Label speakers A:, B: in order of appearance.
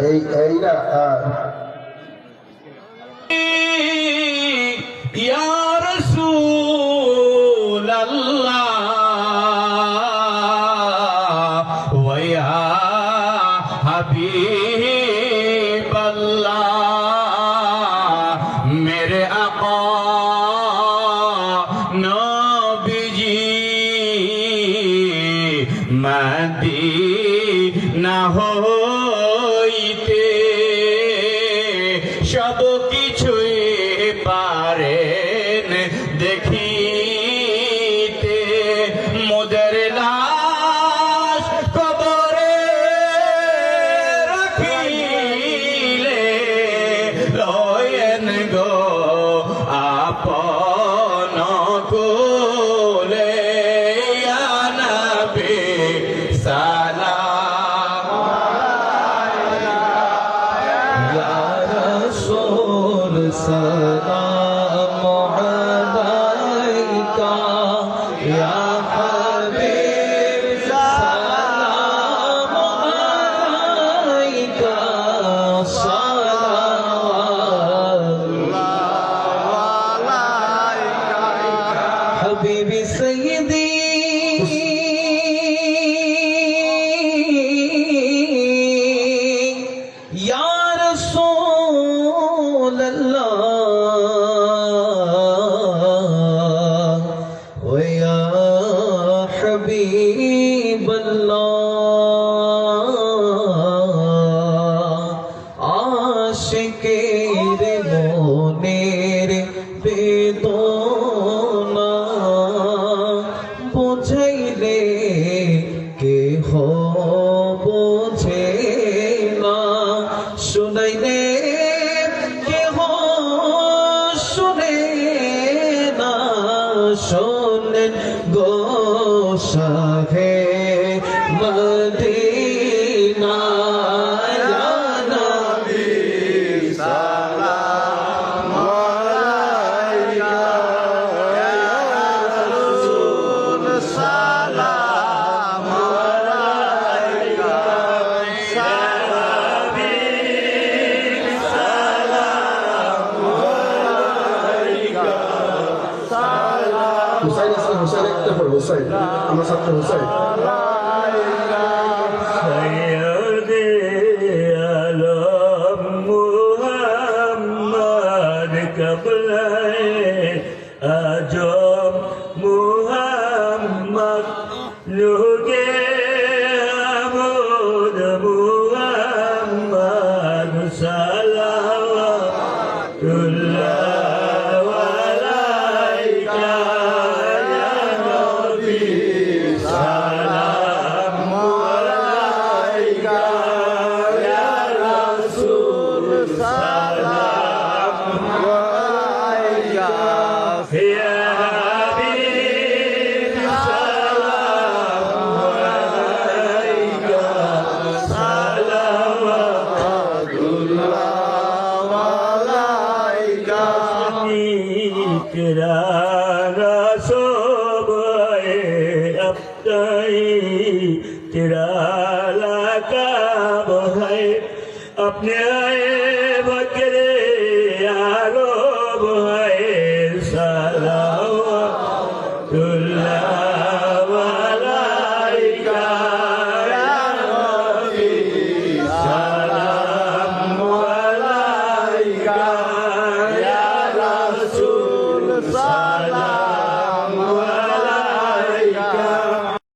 A: এই এই না আহ,
B: يا Shabbat. حبیبی سیدی
C: یا رسول اللہ و یا حبیب اللہ عاشق رمونے শোনেন গো সাহে মদিনা।
A: আছে হুসাইন একটা পড়ো হুসাইন আমার ছাত্র
B: আলম আজম মুহাম্মদ লোকে तेरा रसोब अब तेरा लाकाब है अपने आए